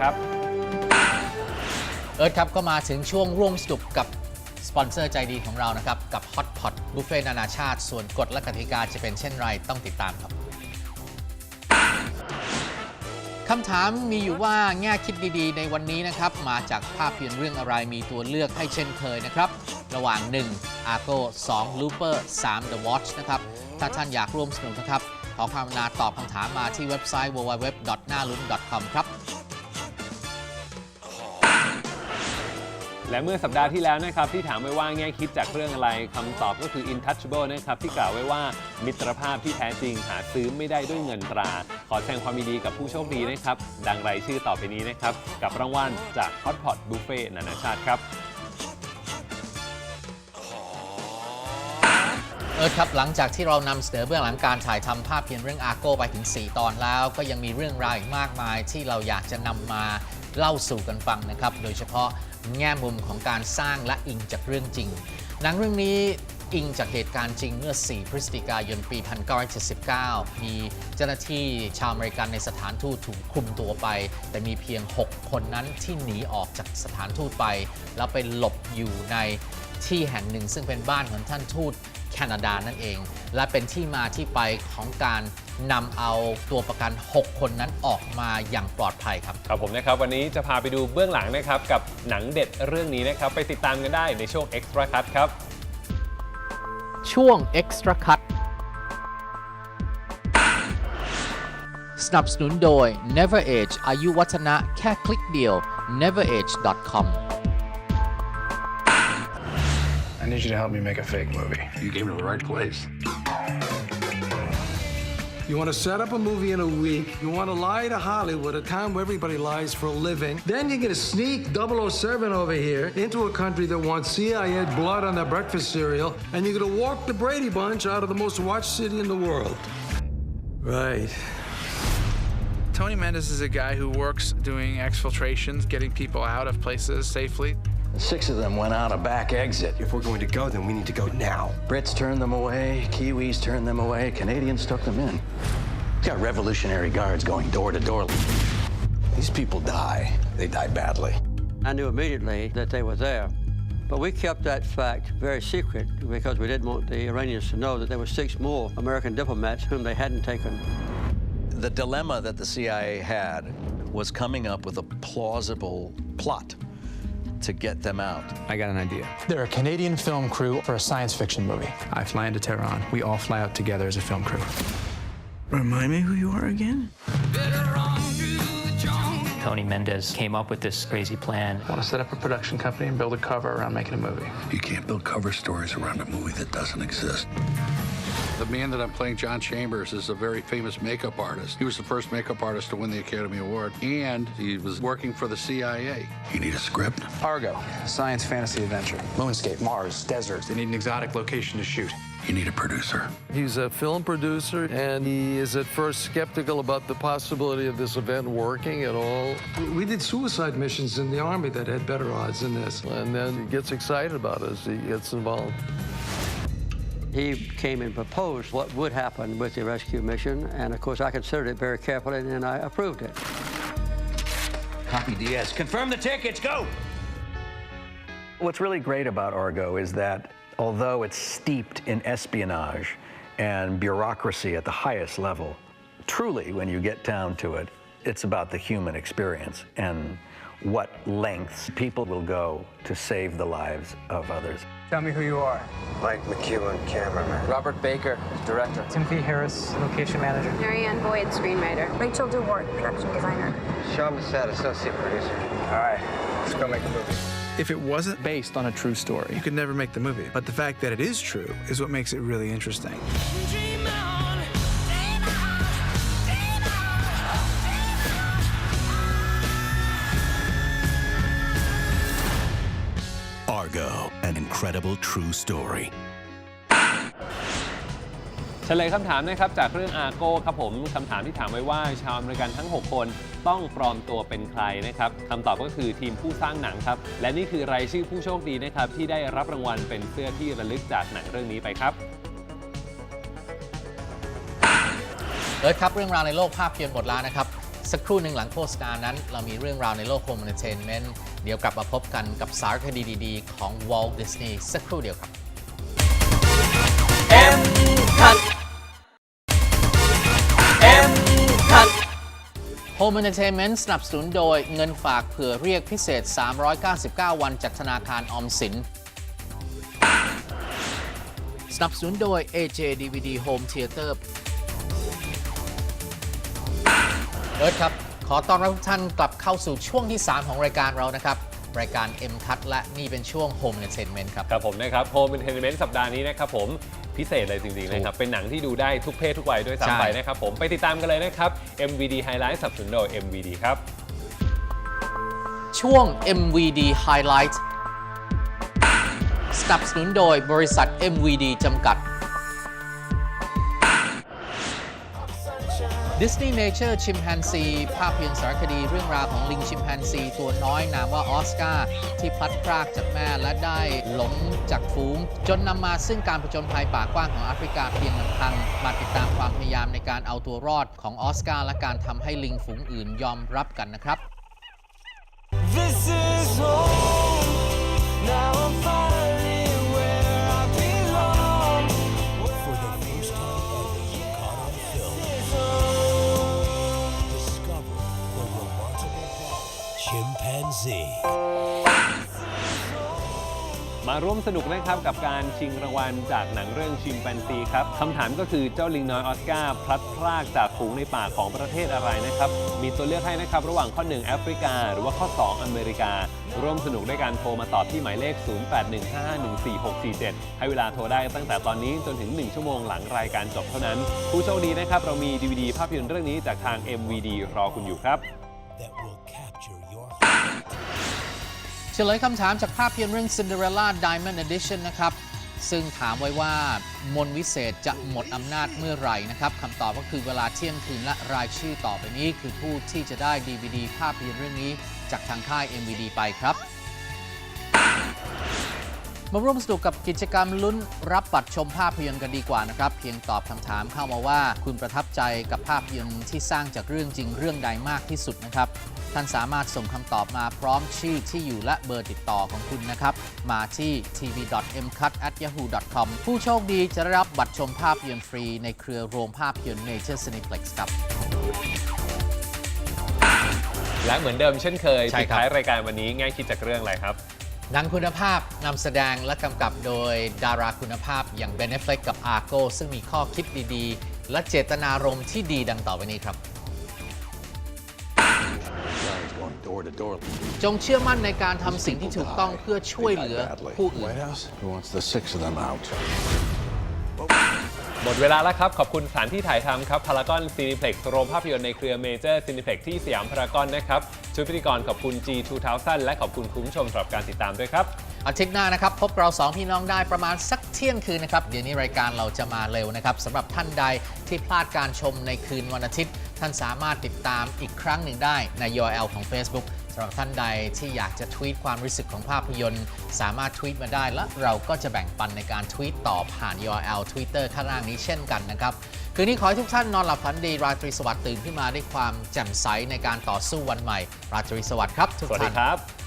ครับเอิร์ธครับก็มาถึงช่วงร่วมสนุกกับสปอนเซอร์ใจดีของเรานะครับ กับ Hot Pot บุฟเฟ่นานาชาติ ส่วนกฎและกติกาจะเป็นเช่นไรต้องติดตามครับคำถามมีอยู่ว่าแง่คิดดีๆ ในวันนี้นะครับ มาจากภาพยนตร์เรื่องอะไรมีตัวเลือกให้เช่นเคยนะครับ ระหว่าง 1. Argo 2. Looper 3. The Watch นะครับ ถ้าท่านอยากร่วมสนุกนะครับ ขอความกรุณาตอบคำถามมาที่เว็บไซต์ www.nalun.com ครับ และเมื่อสัปดาห์ที่แล้วนะครับที่ถามไว้ว่าแง่คิดจากเรื่องอะไรคำตอบก็คือ Intouchable นะครับที่กล่าวไว้ว่ามิตรภาพที่แท้จริงหาซื้อไม่ได้ด้วยเงินตรา ขอแสดงความยินดีกับผู้โชคดีนะครับ ดังรายชื่อต่อไปนี้นะครับ กับรางวัลจาก Hot Pot Buffet นานาชาติครับ เอิร์ธครับ หลังจากที่เรานำเสนอเบื้องหลังการถ่ายทำภาพยนตร์เรื่องอาโก้ไปถึง 4 ตอนแล้ว ก็ยังมีเรื่องราวอีกมากมายที่เราอยากจะนำมาเล่าสู่กันฟังนะครับ โดยเฉพาะ แง่มุมของการสร้างและอิงจากเรื่องจริง หนังเรื่องนี้อิงจากเหตุการณ์จริงเมื่อ 4 พฤศจิกายนปี 1979 มีเจ้าหน้าที่ชาวอเมริกันในสถานทูตถูกคุมตัวไป แต่มีเพียง 6 คนนั้นที่หนีออกจากสถานทูตไป แล้วไปหลบอยู่ใน ที่แห่งหนึ่ง ซึ่งเป็นบ้านของท่านทูตแคนาดานั่นเอง และเป็นที่มาที่ไปของการนำเอาตัวประกัน 6 คนนั้นออกมาอย่างปลอดภัยครับ ครับผมนะครับ วันนี้จะพาไปดูเบื้องหลังนะครับ กับหนังเด็ดเรื่องนี้นะครับ ไปติดตามกันได้ในช่วง Extra Cut ครับ ช่วง Extra Cut สนับสนุนโดย Never Age อายุวัฒนะแค่คลิกเดียว neverage.com I need you to help me make a fake movie. You came to the right place. You want to set up a movie in a week. You want to lie to Hollywood, a town where everybody lies for a living. Then you're going to sneak 007 over here into a country that wants CIA blood on their breakfast cereal. And you're going to walk the Brady Bunch out of the most watched city in the world. Right. Tony Mendes is a guy who works doing exfiltrations, getting people out of places safely. Six of them went out a back exit. If we're going to go, then we need to go now. Brits turned them away, Kiwis turned them away, Canadians took them in. We've got Revolutionary Guards going door to door. These people die. They die badly. I knew immediately that they were there. But we kept that fact very secret because we didn't want the Iranians to know that there were six more American diplomats whom they hadn't taken. The dilemma that the CIA had was coming up with a plausible plot to get them out. I got an idea. They're a Canadian film crew for a science fiction movie. I fly into Tehran. We all fly out together as a film crew. Remind me who you are again? Tony Mendez came up with this crazy plan. I want to set up a production company and build a cover around making a movie. You can't build cover stories around a movie that doesn't exist. The man that I'm playing, John Chambers, is a very famous makeup artist. He was the first makeup artist to win the Academy Award, and he was working for the CIA. You need a script? Argo, science fantasy adventure. Moonscape, Mars, deserts. They need an exotic location to shoot. You need a producer. He's a film producer, and he is at first skeptical about the possibility of this event working at all. We did suicide missions in the Army that had better odds than this. And then he gets excited about it as he gets involved. He came and proposed what would happen with the rescue mission, and of course I considered it very carefully and I approved it. Copy DS. Confirm the tickets. Go! What's really great about Argo is that although it's steeped in espionage and bureaucracy at the highest level, truly, when you get down to it, it's about the human experience and what lengths people will go to save the lives of others. Tell me who you are. Mike McEwen, cameraman. Robert Baker, director. Timothy Harris, location manager. Marianne Boyd, screenwriter. Rachel DeWart, production designer. Sean Bassett, associate producer. All right, let's go make a movie. If it wasn't based on a true story, you could never make the movie. But the fact that it is true is what makes it really interesting. Argo, an incredible true story. เฉลยคำถามนะครับจากเรื่องอาโก้ครับผมคำถามที่ถามไว้ว่าชาวอเมริกันทั้ง 6 คนต้องปลอมตัวเป็นใครนะครับคำตอบก็คือทีมผู้สร้างหนังครับ และนี่คือรายชื่อผู้โชคดีนะครับที่ได้รับรางวัลเป็นเสื้อที่ระลึกจากหนังเรื่องนี้ไปครับ เอิร์ธครับเรื่องราวในโลกภาพยนตร์หมดแล้วนะครับ สักครู่หนึ่งหลังโฆษณานั้น เรามีเรื่องราวในโลกโฮมเอนเตอร์เทนเมนต์ เดี๋ยวกลับมาพบกันกับสารคดีดีๆ ของ Walt Disney สักครู่เดียวครับ M Cut M Cut Home Entertainment สนับสนุนโดยเงินฝากเผื่อเรียกพิเศษ 399 วันจากธนาคารออมสิน สนับสนุนโดย AJ DVD Home Theater เอิร์ธครับ ขอต้อนรับทุกท่านกลับเข้าสู่ช่วงที่ 3 ของรายการเรานะครับ รายการ M Cut และนี่เป็นช่วง Home Entertainment ครับ ครับผมนะครับ Home Entertainment สัปดาห์นี้นะครับผมพิเศษเลยจริงๆนะครับ เป็นหนังที่ดูได้ทุกเพศทุกวัยด้วยใช่ ซ้ำไปนะครับผมไปติดตามกันเลยนะครับ MVD Highlight สนับสนุนโดย MVD ครับ ช่วง MVD Highlight สนับสนุนโดยบริษัท MVD จำกัด Disney Nature Chimpanzee ภาพยนตร์สารคดีเรื่องราวของลิงชิมแปนซีตัวน้อยนามว่าออสการ์ที่พลัดพรากจากแม่และได้หลงจากฝูง จนนำมาซึ่งการผจญภัยป่ากว้างของแอฟริกาเพียงลำพัง มาติดตามความพยายามในการเอาตัวรอดของออสการ์และการทำให้ลิงฝูงอื่นยอมรับกันนะครับ This is home. Chimpanzee. มาร่วมสนุกนะครับกับการชิงรางวัลจากหนังเรื่องชิมแปนซีครับคำถามก็คือเจ้าลิงน้อยออสการ์พลัดพรากจากฝูงในป่าของประเทศอะไรนะครับ มีตัวเลือกให้นะครับ ระหว่างข้อ 1 แอฟริกา หรือว่าข้อ 2 อเมริกา ร่วมสนุกด้วยการโทรมาตอบที่หมายเลข 0815514647 ให้เวลาโทรได้ตั้งแต่ตอนนี้จนถึง 1 ชั่วโมงหลังรายการจบเท่านั้น ผู้โชคดีนะครับเรามี DVD ภาพยนตร์เรื่องนี้จากทาง MVD รอคุณอยู่ครับ เฉลยคำถามจากภาพยนตร์เรื่อง Cinderella Diamond Edition นะครับ ซึ่งถามไว้ว่ามนวิเศษจะหมดอำนาจเมื่อไหร่นะครับคำตอบก็คือเวลาเที่ยงคืนและรายชื่อต่อไปนี้ คือผู้ที่จะได้ DVD ภาพยนตร์เรื่องนี้ จากทางค่าย MVD ไปครับ มาร่วมสนุกกับกิจกรรมลุ้นรับบัตรชมภาพยนตร์กันดีกว่านะครับ เพียงตอบคำถามเข้ามาว่า คุณประทับใจกับภาพยนตร์ที่สร้างจากเรื่องจริงเรื่องใดมากที่สุดนะครับ ท่านสามารถส่งคำตอบมาพร้อมชื่อที่อยู่และเบอร์ติดต่อของคุณนะครับ มาที่ tv.mcut@yahoo.com ผู้โชคดีจะได้รับบัตรชมภาพยนตร์ฟรีในเครือโรงภาพยนตร์ Nature Cineplex ครับ และเหมือนเดิมเช่นเคยใช่ปิดครับ ท้ายรายการวันนี้ง่ายคิดจากเรื่องอะไรครับ หนังคุณภาพนำแสดงและกำกับโดยดาราคุณภาพอย่างเบนเนฟเล็กกับอาโกซึ่งมีข้อคิดดีๆ และเจตนารมณ์ที่ดีดังต่อไปนี้ครับ จงเชื่อมั่นในการทำสิ่งที่ถูกต้องเพื่อช่วยเหลือผู้อื่น White House? Who wants the six of them out? หมดเวลาแล้วครับ ขอบคุณสถานที่ถ่ายทำครับพารากอนซีนิเพล็กซ์โรงภาพยนตร์ในเครือเมเจอร์ซีนิเพล็กซ์ที่สยามพารากอนนะครับชุดพิธีกรขอบคุณ G2000 และขอบคุณคุณผู้ชมสำหรับการติดตามด้วยครับ อาทิตย์หน้านะครับ พบเราสองพี่น้องได้ประมาณสักเที่ยงคืนนะครับ เดี๋ยวนี้รายการเราจะมาเร็วนะครับสำหรับท่านใดที่พลาดการชมในคืนวันอาทิตย์ ท่านสามารถติดตามอีกครั้งหนึ่งได้ใน URL ของ Facebook สำหรับท่านใดที่อยากจะทวีตความรู้สึกของภาพยนตร์ สามารถทวีตมาได้ และเราก็จะแบ่งปันในการทวีตต่อผ่าน URL Twitter ข้างล่างนี้เช่นกันนะครับคืนนี้ขอให้ทุกท่านนอนหลับฝันดีราตรีสวัสดิ์ตื่นขึ้นมาด้วยความแจ่มใสในการต่อสู้วันใหม่ ราตรีสวัสดิ์ครับทุกท่านสวัสดีครับ